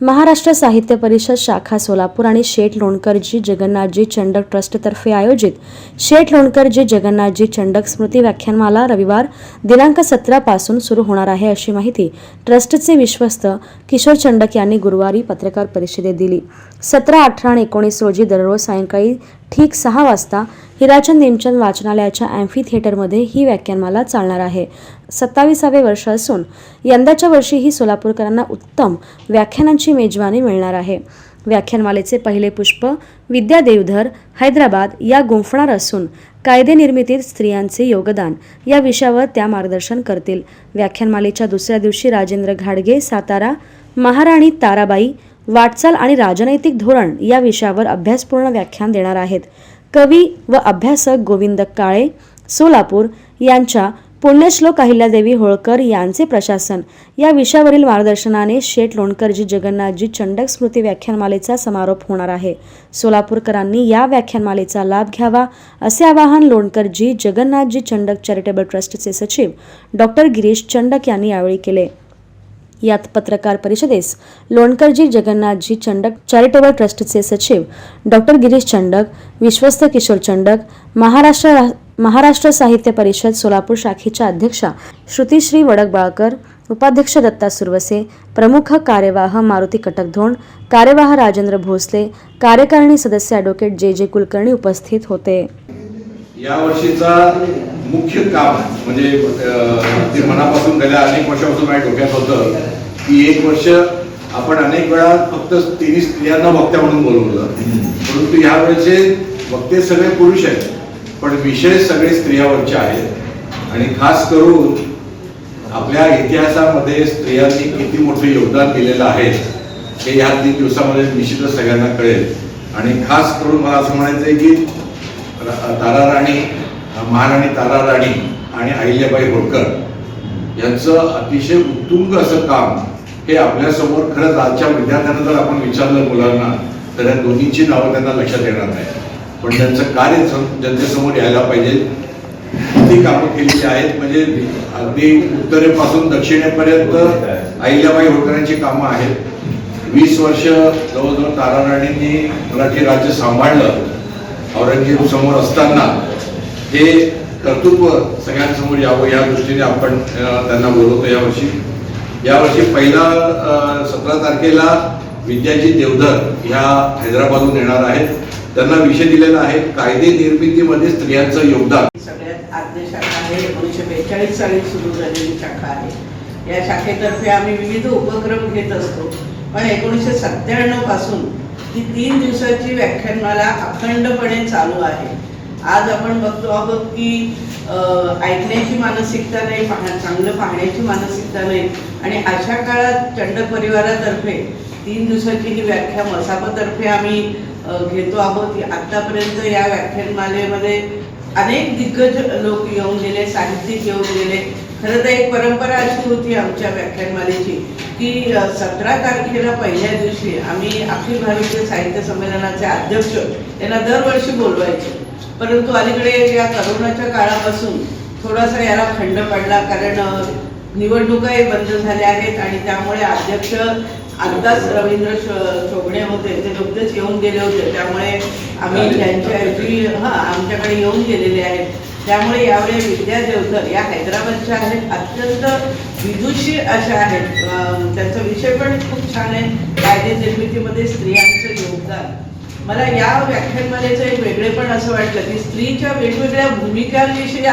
महाराष्ट्र साहित्य परिषद शाखा सोलापूर आणि शेठ लोणकरजी जगन्नाथजी चंडक ट्रस्टतर्फे आयोजित शेठ लोणकरजी जगन्नाथजी चंडक स्मृती व्याख्यानमाला रविवार दिनांक सतरापासून सुरू होणार आहे अशी माहिती ट्रस्टचे विश्वस्त किशोर चंडक यांनी गुरुवारी पत्रकार परिषदेत दिली. सतरा अठरा आणि एकोणीस रोजी दररोज सायंकाळी ठीक सहा वाजता हिराचंद नेमचंद वाचनालयाच्या अँफी थिएटरमध्ये ही व्याख्यानमाला चालणार आहे. सत्तावीसावे वर्ष असून यंदाच्या वर्षी ही सोलापूरकरांना उत्तम व्याख्यानांची मेजवानी मिळणार आहे. व्याख्यानमालेचे पहिले पुष्प विद्या देवधर हैदराबाद या गुंफणार असून कायदे निर्मितीत स्त्रियांचे योगदान या विषयावर त्या मार्गदर्शन करतील. व्याख्यानमालेच्या दुसऱ्या दिवशी राजेंद्र घाडगे सातारा महाराणी ताराबाई वाटचाल आणि राजनैतिक धोरण या विषयावर अभ्यासपूर्ण व्याख्यान देणार आहेत. कवी व अभ्यासक गोविंद काळे सोलापूर यांच्या पुण्यश्लोक अहिल्यादेवी होळकर यांचे प्रशासन. या विषयावरील मार्गदर्शनाने शेठ लोणकरजी जगन्नाथजी चंडक स्मृती व्याख्यानमालेचा समारोप होणार आहे. सोलापूरकरांनी या व्याख्यानमालेचा लाभ घ्यावा असे आवाहन लोणकरजी जगन्नाथजी चंडक चॅरिटेबल ट्रस्टचे सचिव डॉक्टर गिरीश चंडक यांनी यावेळी केले. यात पत्रकार परिषदेस लोणकरजी जगन्नाथजी चंडक चॅरिटेबल ट्रस्टचे सचिव डॉक्टर गिरीश चंडक विश्वस्त किशोर चंडक महाराष्ट्र महाराष्ट्र साहित्य परिषद सोलापूर शाखेच्या अध्यक्षा श्रुतिश्री वडकबाळकर उपाध्यक्ष दत्ता सुरवसे प्रमुख कार्यवाह मारुती कटकधोंड कार्यवाह राजेंद्र भोसले कार्यकारिणी सदस्य ॲडव्होकेट जे जे कुलकर्णी उपस्थित होते. या वर्षीचा मुख्य काम म्हणजे ते मनापासून गेल्या अनेक वर्षापासून माझ्या डोक्यात होतं की एक वर्ष आपण अनेक वेळा फक्त तिन्ही स्त्रियांना वक्त्या म्हणून बोलवलं. परंतु ह्या वेळेचे वक्ते सगळे पुरुष आहेत पण विषय सगळे स्त्रियावरचे आहेत. आणि खास करून आपल्या इतिहासामध्ये स्त्रियांनी किती मोठं योगदान दिलेलं आहे हे ह्या तीन दिवसामध्ये निश्चितच सगळ्यांना कळेल. आणि खास करून मला असं म्हणायचं आहे की तारा राणी महाराणी तारा राणी आणि अहिल्याबाई होळकर यांचं अतिशय उत्तुंग असं काम हे आपल्यासमोर खरंच आजच्या विद्यार्थ्यांना जर आपण विचारलं मुलांना तर या दोन्हीची नावं त्यांना लक्षात येणार नाही पण त्यांचं कार्य जनतेसमोर यायला पाहिजे. किती कामं केलेली आहेत. म्हणजे अगदी उत्तरेपासून दक्षिणेपर्यंत अहिल्याबाई होळकरांची कामं आहेत. वीस वर्ष जवळजवळ तारा राणींनी मराठी राज्य सांभाळलं. औरंगजेब समोर असताना हे कर्तृत्व सगळ्यांसमोर यावं या दृष्टीने आपण त्यांना बोलवतो यावर्षी. यावर्षी पहिला सतरा तारखेला विद्याजी देवधर ह्या हैदराबादहून येणार आहेत. त्यांना विषय दिलेला आहे कायदे निर्मितीमध्ये स्त्रियांचं योगदान. सगळ्यात आद्य शाखा आहे एकोणीसशे बेचाळीस साली सुरू झालेली शाखा आहे. या शाखेतर्फे आम्ही विविध उपक्रम घेत असतो. पण एकोणीसशे सत्त्याण्णवपासून ही तीन दिवसाची व्याख्यानमाला अखंडपणे चालू आहे. आज आपण बघतो आहोत की ऐकण्याची मानसिकता नाही पाह चांगलं पाहण्याची मानसिकता नाही. आणि अशा काळात चंडक परिवारातर्फे तीन दिवसाची ही व्याख्या मसापतर्फे आम्ही घेतो आहोत. आत्तापर्यंत या व्याख्यानमालेमध्ये अनेक दिग्गज लोक येऊन गेले साहित्यिक येऊन गेले. खरं तर एक परंपरा अशी होती आमच्या व्याख्यानमालेची की सतरा तारखेला पहिल्या दिवशी आम्ही अखिल भारतीय साहित्य संमेलनाचे अध्यक्ष यांना दरवर्षी बोलवायचे. परंतु अलीकडे या करोनाच्या काळापासून थोडासा याला खंड पडला कारण निवडणुकाही बंद झाल्या आहेत आणि त्यामुळे अध्यक्ष आत्ताच रवींद्र शोभणे होते. ते नुकतेच येऊन गेले होते. त्यामुळे आम्ही त्यांच्याऐवजी हां आमच्याकडे येऊन गेलेले आहेत. त्यामुळे यावेळी विद्या देवधर या हैदराबादच्या आहेत. अत्यंत विदुषी अशा आहेत. त्यांचा विषय पण खूप छान आहे. कायदे निर्मितीमध्ये स्त्रियांचं योगदान. मला या व्याख्यानमालेचं एक वेगळेपण असं वाटलं की स्त्रीच्या वेगवेगळ्या भूमिकांविषयी